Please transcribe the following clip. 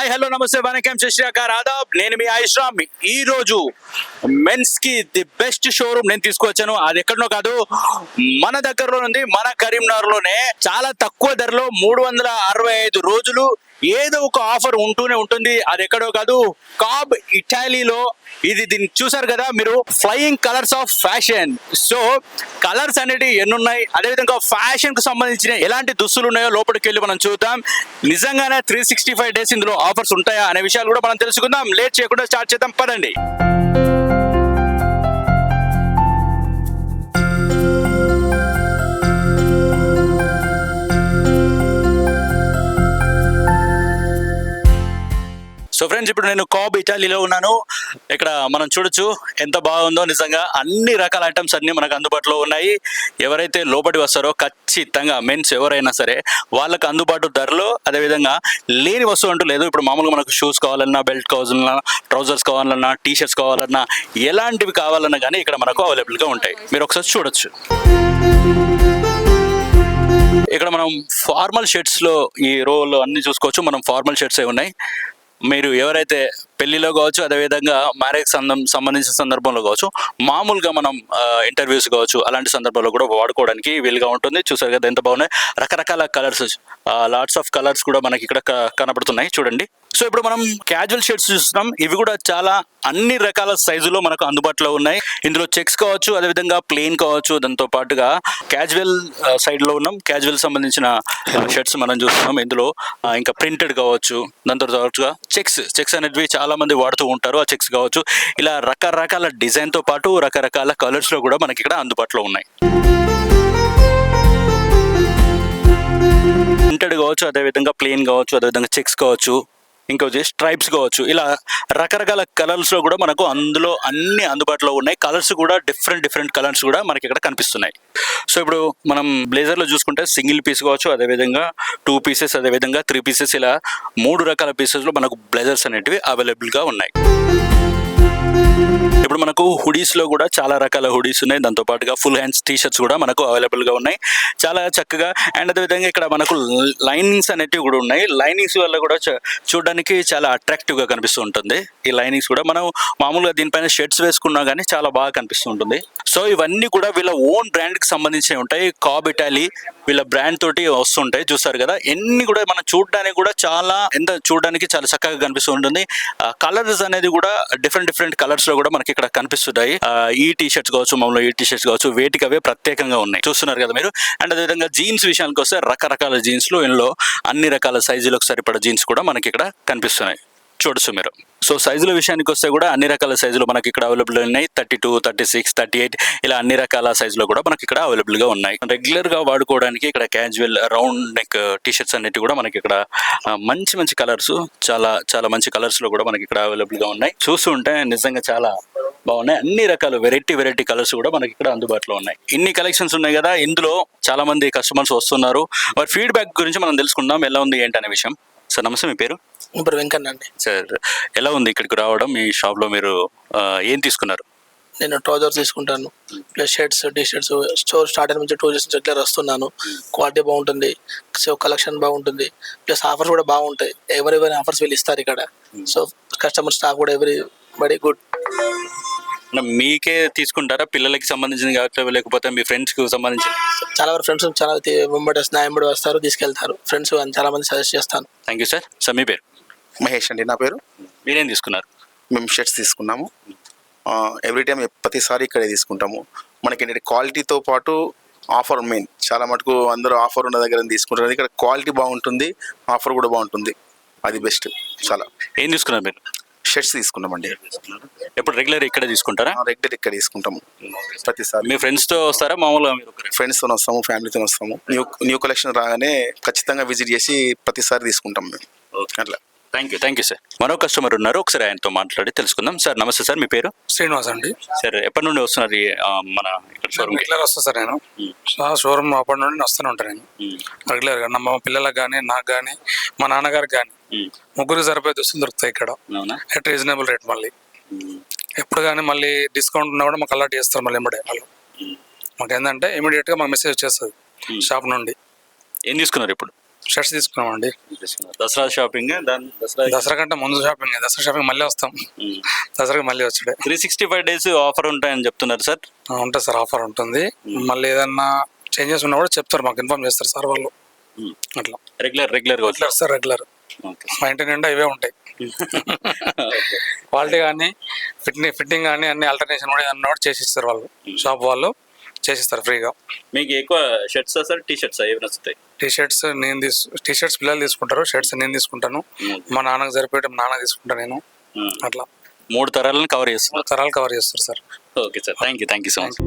Hi hello నమస్తే వనకం శశికార్ ఆదాబ్ నేను మీ ఆయుష్ రామ్ ఈ రోజు మెన్స్కి ది బెస్ట్ షోరూమ్ నేను తీసుకొచ్చాను. అది ఎక్కడనో కాదు మన దగ్గరలో ఉంది మన కరీంనగర్లోనే చాలా తక్కువ ధరలో మూడు వందల అరవై ఐదు రోజులు ఏదో ఒక ఆఫర్ ఉంటూనే ఉంటుంది. అది ఎక్కడో కాదు. కాబ్ ఇటాలీలో ఇది దీన్ని చూసారు కదా మీరు? Flying colours of fashion so colours అనేవి ఎన్నున్నాయి? అదేవిధంగా ఫ్యాషన్కు సంబంధించిన ఎలాంటి దుస్తులు ఉన్నాయో లోపలికి వెళ్ళి మనం చూద్దాం. నిజంగానే త్రీ సిక్స్టీ ఫైవ్ డేస్ ఇందులో ఆఫర్స్ ఉంటాయా అనే విషయాలు కూడా మనం తెలుసుకుందాం. లేట్ చేయకుండా స్టార్ట్ చేద్దాం. పదండి. ఇప్పుడు నేను కాబ్ ఇటాలీలో ఉన్నాను. ఇక్కడ మనం చూడొచ్చు ఎంత బాగుందో నిజంగా అన్ని రకాల ఐటమ్స్ అన్ని మనకు అందుబాటులో ఉన్నాయి. ఎవరైతే లోపలి వస్తారో ఖచ్చితంగా మెన్స్ ఎవరైనా సరే వాళ్ళకి అందుబాటు ధరలో అదేవిధంగా లేని వస్తువు అంటూ లేదు. ఇప్పుడు మామూలుగా మనకు షూస్ కావాలన్నా బెల్ట్ కావాలన్నా ట్రౌజర్స్ కావాలన్నా టీ షర్ట్స్ కావాలన్నా ఎలాంటివి కావాలన్నా కానీ ఇక్కడ మనకు అవైలబుల్గా ఉంటాయి. మీరు ఒకసారి చూడొచ్చు. ఇక్కడ మనం ఫార్మల్ షర్ట్స్లో ఈ రోలో అన్ని చూసుకోవచ్చు. మనం ఫార్మల్ షర్ట్స్ ఉన్నాయి. మీరు ఎవరైతే పెళ్ళిలో కావచ్చు అదేవిధంగా మ్యారేజ్ సందం సంబంధించిన సందర్భంలో కావచ్చు మామూలుగా మనం ఇంటర్వ్యూస్ కావచ్చు అలాంటి సందర్భంలో కూడా వాడుకోవడానికి వీలుగా ఉంటుంది. చూసారు కదా ఎంత బాగున్నాయి. రకరకాల కలర్స్ లాట్స్ ఆఫ్ కలర్స్ కూడా మనకి ఇక్కడ కనబడుతున్నాయి. చూడండి. సో ఇప్పుడు మనం క్యాజువల్ షర్ట్స్ చూస్తున్నాం. ఇవి కూడా చాలా అన్ని రకాల సైజులో మనకు అందుబాటులో ఉన్నాయి. ఇందులో చెక్స్ కావచ్చు అదేవిధంగా ప్లెయిన్ కావచ్చు. దాంతో పాటుగా క్యాజువల్ సైడ్లో ఉన్నాం. క్యాజువల్ సంబంధించిన షర్ట్స్ మనం చూస్తున్నాం. ఇందులో ఇంకా ప్రింటెడ్ కావచ్చు. దాంతో పాటుగా చెక్స్ చెక్స్ అనేటివి చాలా మంది వాడుతూ ఉంటారు. ఆ చెక్స్ కావచ్చు. ఇలా రకరకాల డిజైన్తో పాటు రకరకాల కలర్స్లో కూడా మనకి ఇక్కడ అందుబాటులో ఉన్నాయి. ప్రింటెడ్ కావచ్చు అదేవిధంగా ప్లెయిన్ కావచ్చు అదేవిధంగా చెక్స్ కావచ్చు. ఇంకా స్ట్రైప్స్ కావచ్చు. ఇలా రకరకాల కలర్స్లో కూడా మనకు అందులో అన్ని అందుబాటులో ఉన్నాయి. కలర్స్ కూడా డిఫరెంట్ డిఫరెంట్ కలర్స్ కూడా మనకి ఇక్కడ కనిపిస్తున్నాయి. సో ఇప్పుడు మనం బ్లేజర్లో చూసుకుంటే సింగిల్ పీస్ కావచ్చు అదేవిధంగా టూ పీసెస్ అదేవిధంగా త్రీ పీసెస్ ఇలా మూడు రకాల పీసెస్లో మనకు బ్లేజర్స్ అనేటివి అవైలబుల్గా ఉన్నాయి. ఇప్పుడు మనకు హుడీస్లో కూడా చాలా రకాల హుడీస్ ఉన్నాయి. దాంతో పాటుగా ఫుల్ హ్యాండ్స్ టీ షర్ట్స్ కూడా మనకు అవైలబుల్గా ఉన్నాయి. చాలా చక్కగా అండ్ అదేవిధంగా ఇక్కడ మనకు లైనింగ్స్ అనేటివి కూడా ఉన్నాయి. లైనింగ్స్ వల్ల కూడా చ- చూడడానికి చాలా అట్రాక్టివ్గా కనిపిస్తూ ఉంటుంది. ఈ లైనింగ్స్ కూడా మనం మామూలుగా దీనిపైన షర్ట్స్ వేసుకున్నా కానీ చాలా బాగా కనిపిస్తూ ఉంటుంది. సో ఇవన్నీ కూడా వీళ్ళ ఓన్ బ్రాండ్కి సంబంధించినవి ఉంటాయి. కాబిటాలీ వీళ్ళ బ్రాండ్ తోటి వస్తుంటాయి. చూస్తారు కదా? ఎన్ని కూడా మనం చూడడానికి కూడా చాలా ఎంత చూడడానికి చాలా చక్కగా కనిపిస్తూ ఉంటుంది. కలర్స్ అనేది కూడా డిఫరెంట్ డిఫరెంట్ కలర్స్లో కూడా మనకి ఇక్కడ కనిపిస్తున్నాయి. ఈ టీ షర్ట్స్ కావచ్చు మామూలు ఈ టీ షర్ట్స్ కావచ్చు వేటికి అవే ప్రత్యేకంగా ఉన్నాయి. చూస్తున్నారు కదా మీరు? అండ్ అదేవిధంగా జీన్స్ విషయానికి వస్తే రకరకాల జీన్స్లో ఇందులో అన్ని రకాల సైజులకు సరిపడ జీన్స్ కూడా మనకి ఇక్కడ కనిపిస్తున్నాయి. చూడొచ్చు మీరు. సో సైజుల విషయానికి వస్తే కూడా అన్ని రకాల సైజులు మనకి ఇక్కడ అవైలబుల్ ఉన్నాయి. Thirty two thirty six thirty eight ఇలా అన్ని రకాల సైజులో కూడా మనకి ఇక్కడ అవైలబుల్గా ఉన్నాయి. రెగ్యులర్గా వాడుకోవడానికి ఇక్కడ క్యాజువల్ రౌండ్ నెక్ టీషర్ట్స్ అనేటివి అనేవి కూడా మనకి ఇక్కడ మంచి మంచి కలర్స్ చాలా చాలా మంచి కలర్స్లో కూడా మనకి ఇక్కడ అవైలబుల్గా ఉన్నాయి. చూస్తుంటే నిజంగా చాలా బాగున్నాయి. అన్ని రకాల వెరైటీ వెరైటీ కలర్స్ కూడా మనకి ఇక్కడ అందుబాటులో ఉన్నాయి. ఇన్ని కలెక్షన్స్ ఉన్నాయి కదా ఇందులో చాలా మంది కస్టమర్స్ వస్తున్నారు. వారి ఫీడ్బ్యాక్ గురించి మనం తెలుసుకుందాం. ఎలా ఉంది ఏంటి అనే విషయం. సార్ నమస్తే మీ పేరు? ఇప్పుడు వెంకన్న అండి. సార్ ఎలా ఉంది ఇక్కడికి రావడం? మీ షాప్లో మీరు ఏం తీసుకున్నారు? నేను ట్రౌజర్స్ తీసుకుంటాను. Plus shirts T shirts store start అయిన నుంచి టూ ఇయర్స్ నుంచి రెగ్యులర్ వస్తున్నాను క్వాలిటీ బాగుంటుంది. సో కలెక్షన్ బాగుంటుంది. ప్లస్ ఆఫర్స్ కూడా బాగుంటాయి. ఎవరెవరి ఆఫర్స్ వీళ్ళు ఇస్తారు ఇక్కడ. సో కస్టమర్ స్టాఫ్ కూడా ఎవరి బడి గుడ్. మీకే తీసుకుంటారా? పిల్లలకి సంబంధించింది కావచ్చు లేకపోతే మీ ఫ్రెండ్స్కి సంబంధించి చాలా వరకు ఫ్రెండ్స్ చాలా వెంబడి నా వెంబడి వస్తారు తీసుకెళ్తారు. ఫ్రెండ్స్ చాలా మంది సజెస్ట్ చేస్తాను థ్యాంక్ యూ సార్ సార్ మీ పేరు? మహేష్ అండి నా పేరు. మీరేం తీసుకున్నారు? మేము షర్ట్స్ తీసుకున్నాము. ఎవ్రీ టైం ప్రతిసారి ఇక్కడే తీసుకుంటాము. మనకి ఏంటంటే క్వాలిటీతో పాటు ఆఫర్ మెయిన్ చాలా మటుకు అందరూ ఆఫర్ ఉన్న దగ్గర తీసుకుంటారు. ఇక్కడ క్వాలిటీ బాగుంటుంది ఆఫర్ కూడా బాగుంటుంది. అది బెస్ట్ చాలా. ఏం తీసుకున్నారు మీరు? షర్ట్స్ తీసుకున్నామండి. ఎప్పుడు రెగ్యులర్ ఇక్కడ తీసుకుంటారా? రెగ్యులర్ ఇక్కడ తీసుకుంటాము. ప్రతిసారి. మీ ఫ్రెండ్స్తో వస్తారా? మామూలుగా? ఫ్రెండ్స్తో వస్తాము ఫ్యామిలీతో వస్తాము. న్యూ న్యూ కలెక్షన్ రాగానే ఖచ్చితంగా విజిట్ చేసి ప్రతిసారి తీసుకుంటాం మేము. అట్లా. Thank you thank you sir మరో కస్టమర్ ఉన్నారు. ఒకసారి ఆయనతో మాట్లాడి తెలుసుకుందాం. సార్ నమస్తే సార్ మీ పేరు? శ్రీనివాస్ అండి. సార్ ఎప్పటి నుండి వస్తున్నారు ఈ, ఆ, మన ఇక్కడ షోరూమ్ రెగ్యులర్ వస్తా సార్ నేను. షోరూమ్ అప్పటి నుండి వస్తూనే ఉంటాను నేను. రెగ్యులర్గా నా మా పిల్లలకు కానీ నాకు కానీ మా నాన్నగారికి కానీ ముగ్గురు సరిపోయే దుస్తులు దొరుకుతాయి ఇక్కడ. అవునా? ఎట్ రీజనబుల్ రేట్ మళ్ళీ. ఎప్పుడు కానీ మళ్ళీ డిస్కౌంట్ ఉన్నా కూడా మాకు అలర్ట్ చేస్తారు మళ్ళీ ఎంబడే వాళ్ళు. మాకు ఏంటంటే ఇమీడియట్గా మాకు మెసేజ్ వచ్చేస్తుంది షాప్ నుండి. ఏం తీసుకున్నారు ఇప్పుడు? షర్ట్స్ తీసుకున్నామండి. దసరా షాపింగ్ దసరా దసరా కంటే ముందు షాపింగ్. దసరా షాపింగ్ మళ్ళీ వస్తాం. దసరాకి మళ్ళీ వచ్చాడే. Three sixty five days offer ఉంటాయని చెప్తున్నారు సార్? ఉంటుంది సార్ ఆఫర్ ఉంటుంది. మళ్ళీ ఏదన్నా చేంజెస్ ఉన్నా కూడా చెప్తారు మాకు ఇన్ఫార్మ్ చేస్తారు సార్ వాళ్ళు. అట్లా. Regular regular regular sir regular. మా ఇంటి నిండా ఇవే ఉంటాయి. క్వాలిటీ కానీ ఫిట్టింగ్ ఫిట్టింగ్ కానీ అన్ని ఆల్టర్నేషన్ కూడా ఏదన్నా కూడా చేసి ఇస్తారు వాళ్ళు. షాప్ వాళ్ళు చేసిస్తారు ఫ్రీగా. మీకు ఎక్కువ షర్ట్స్ సార్ టీ షర్ట్స్ ఏవి నచ్చుతాయి? టీ షర్ట్స్ నేను తీసు టీ షర్ట్స్ పిల్లలు తీసుకుంటారు షర్ట్స్ నేను తీసుకుంటాను. మా నాన్నకు సరిపోయే నాన్న తీసుకుంటాను నేను. అట్లా. మూడు తరాలను కవర్ చేస్తున్నారు తరాలు కవర్ చేస్తారు sir okay sir thank you thank you so much